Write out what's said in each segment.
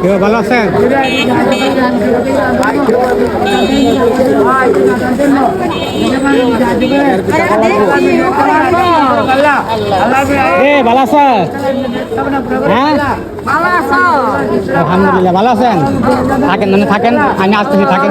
কেউ ভালো আছেন এ ভালো আছেন হ্যাঁ আলহামদুলিল্লাহ ভালো আছেন থাকেন মানে থাকেন আমি আসতেছি থাকেন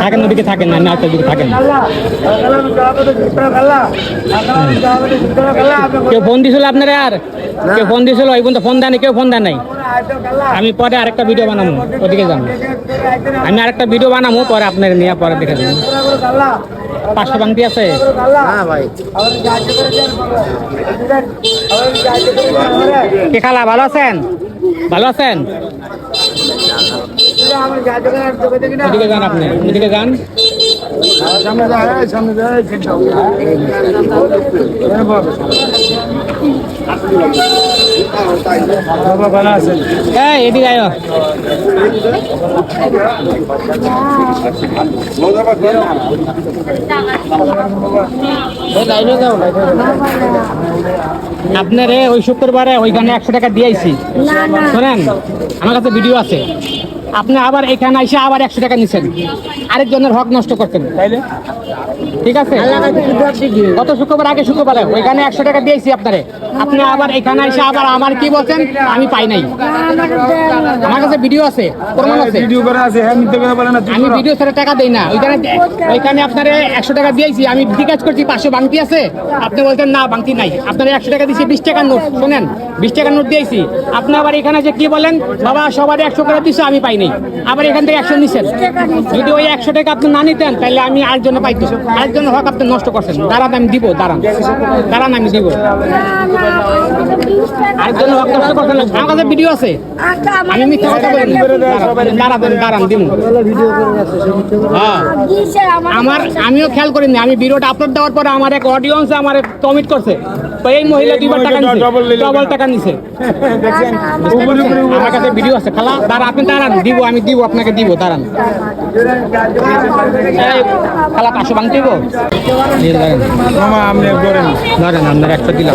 থাকেন ওদিকে থাকেন না না ওদিকে থাকেন কেউ ফোন দিছিল আপনারা আর? কেউ ফোন দিছিল ওই পর্যন্ত ফোন দেয়নি কেউ ফোন দেয় নাই। আমি পরে আরেকটা ভিডিও বানাবো ওদিকে যান। আমি আরেকটা ভিডিও বানাবো পরে আপনার নিয়ে পরে দেখে দেবেন পাঁচশো বাংতি আছে? কে খালা ভালো আছেন? ভালো আছেন? ওদিকে যান আপনি। ওদিকে যান। এই এদিকে আয়। আপনার ওই শুক্রবারে ওইখানে একশো টাকা দিয়েছি। শোনেন আমার কাছে ভিডিও আছে। আপনি আবার এখানে এসে আবার একশো টাকা নিচ্ছেন আরেকজনের হক নষ্ট করতেন। তাইলে? ঠিক আছে? গত শুক্রবার আগে শুক্রবারে ওইখানে একশো টাকা দিয়েছি আপনারে। আপনি আবার এখানে এসে আবার আমার কি বলছেন? আমি পাই নাই। আমার কাছে ভিডিও আছে প্রমাণ আছে। ভিডিও করা আছে হ্যাঁ মিথ্যে কথা বলে না আমি ভিডিও ছেড়ে টাকা দেই না। ওইখানে ওইখানে আপনার একশো টাকা দিয়েছি আমি জিজ্ঞাসা করছি পাঁচশো বাংতি আছে? আপনি বলছেন না বাংতি নাই। আপনার একশো টাকা দিয়েছি বিশ টাকার নোট শোনেন বিশ টাকার নোট দিয়েছি। আপনি আবার এখানে যে কি বলেন বাবা সবার একশো টাকা দিচ্ছে আমি পাই নাই। আবার এখান থেকে একশো নিচ্ছেন যদি ওই একশো টাকা আপনি না নিতেন, তাহলে আমি আরেকজনে পাইতো আরেকজনের হক আপনি নষ্ট করছেন। দাঁড়ান, আমি দিব, দাঁড়ান। দাঁড়ান, আমি দিব। আরেকজনের হক নষ্ট করছেন না। আমার কাছে ভিডিও আছে। আমি মিথ্যা কথা বলি দাঁড়ান দাঁড়ান দিব হ্যাঁ। আমার আমিও খেয়াল করিনি। আমি ভিডিওটা আপলোড দেওয়ার পরে আমার এক অডিয়েন্স আমার কমিট করছে। তো এই মহিলা দুইবার টাকা নিছে। ডবল টাকা নিছে। আমার কাছে ভিডিও আছে। খালা দাঁড়া আপনি দাঁড়ান। দিব আমি দিব আপনাকে দিব দাঁড়ান। খালা পাঁচশো দিব। ধরেন। আপনার একটা দিলাম।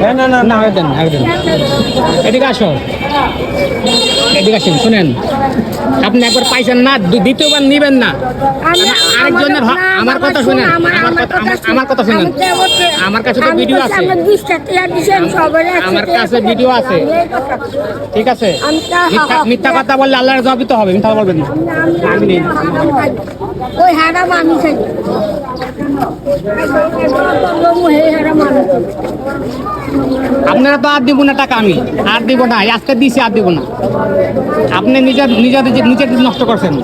হ্যাঁ না না না এদিকে আসো। এদিকে আসেন শুনেন। আপনি একবার পাইছেন না দ্বিতীয়বার নিবেন না। আরেকজনের আমার কথা শুনেন আমার কথা আমার- কথা শুনেন। আমার কাছে তো ভিডিও আছে। আমার কাছে ভিডিও আছে। ঠিক আছে? মিথ্যা- কথা বললে আল্লাহর জবাব দিতে হবে মিথ্যা বলবেন না। আমি নেই। ওই হারাম আমি। আপনারা তো আর দিব না টাকা আমি। আর দিব না আজকে দিছি, আর দিব না। আপনি নিজের নিজের নিজের নষ্ট করছেন।